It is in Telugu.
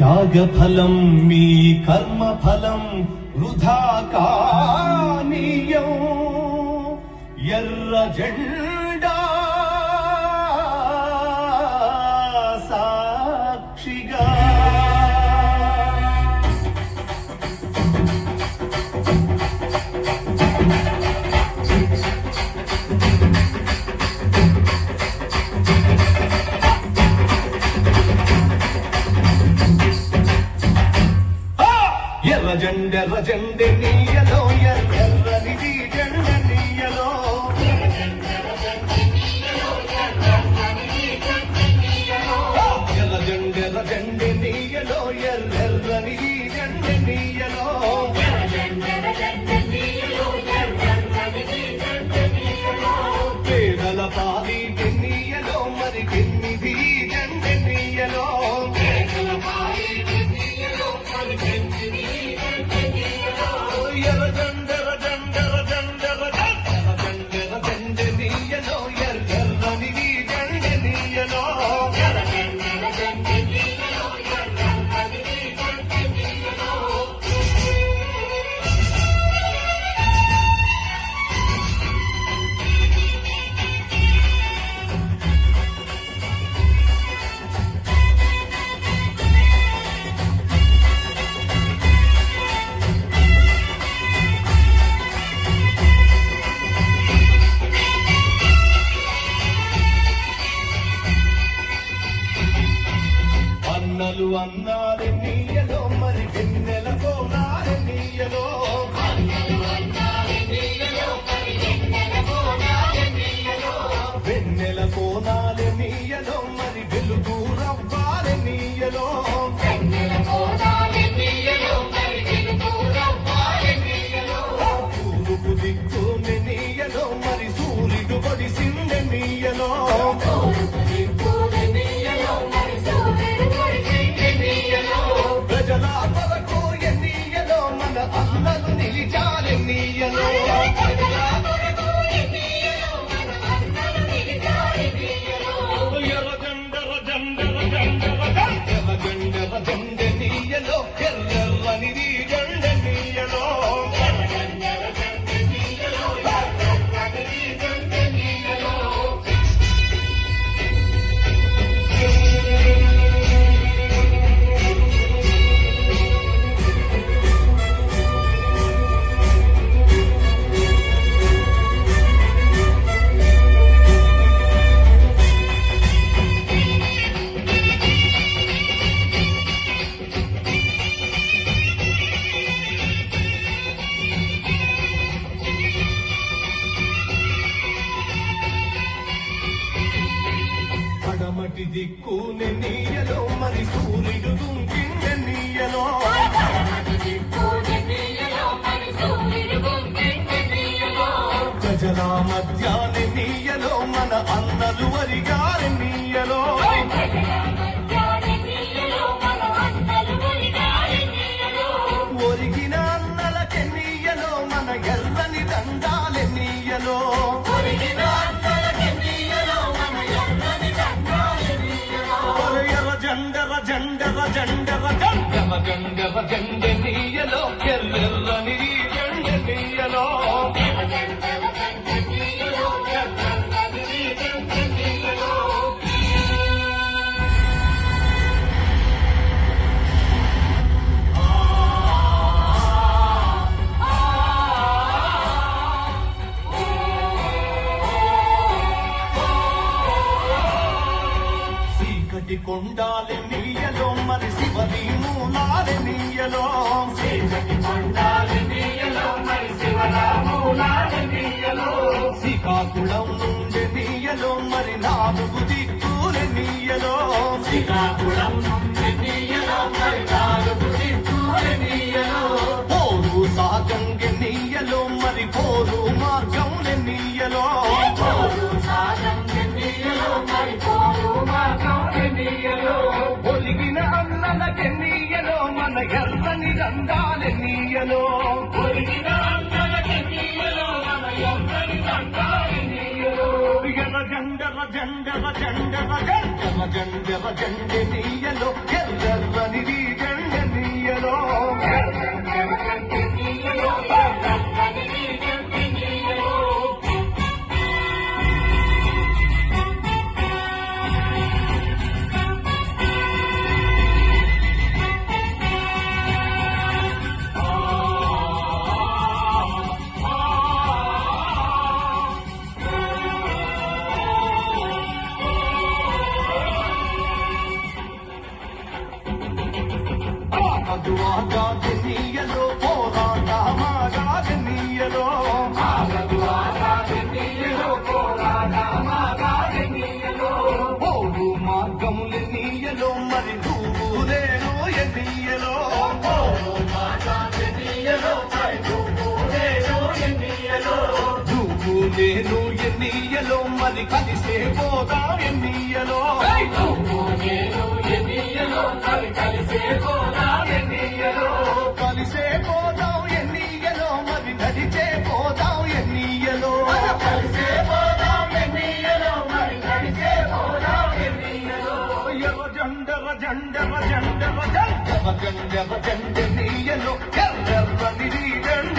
త్యాగఫలం మీ కర్మఫలం వృధా కానీయం ఎర్ర జెండా సాక్షిగా ఎర్ర జెండె నీయలో ఎర్రనిది జెండ నీయలో. ఎర్ర జెండె నీయలో ఎర్రనిది జెండ నీయలో. పేదల పాలి అన్నలు నీయలో మరి వెన్నెల కోనారే నీయలో? దిక్కునే నీయలో మరి సూర్యుడు దుంకిందె నీయలో. ప్రజల మధ్యాన్ని నీయలో మన అందరు వరిగా జెండెర్ర గంగవ జెండెర్ర జెండెర్ర జెండె నీయలో ఎర్రెర్రని జెండె చీకటి కొండాలె నీయలో మరి శివని మూలాలె నీయలో. చీకటి కొండాలె నీయలో మరి శివనామూలాలె నీయలో. శ్రీకాకుళం నుండి నీయలో మరి నాలుగు దిక్కులె నీయలో. శ్రీకాకుళం ఎర్రని రంగాలె నీయలో ఒలిగిన అన్నలకి నీయలో మన ఎర్రని రంగాలె నీయలో. ఎర్ర జెండెర్ర జెండవ జెండవ జెండవ జెండవ జెండెనీయలో ఎర్రని జండ do all dogs in the yellow. ఎన్నీయలో మరి కలిసే పోదా ఎన్నీయలో? కలిసే పోదా ఎన్నీయలో? కలిసే పోదాం ఎన్నీయలో మరి నడిచే పోదాం ఎన్నీయలో? కలిసే పోదాం ఎన్నీయలో మరి నడిచే పోదాం ఎన్నీయలో? ఎవ జండవ జండవ జండవ జండవ జండవ జండనీయలో ఎర్రని జండనీయలో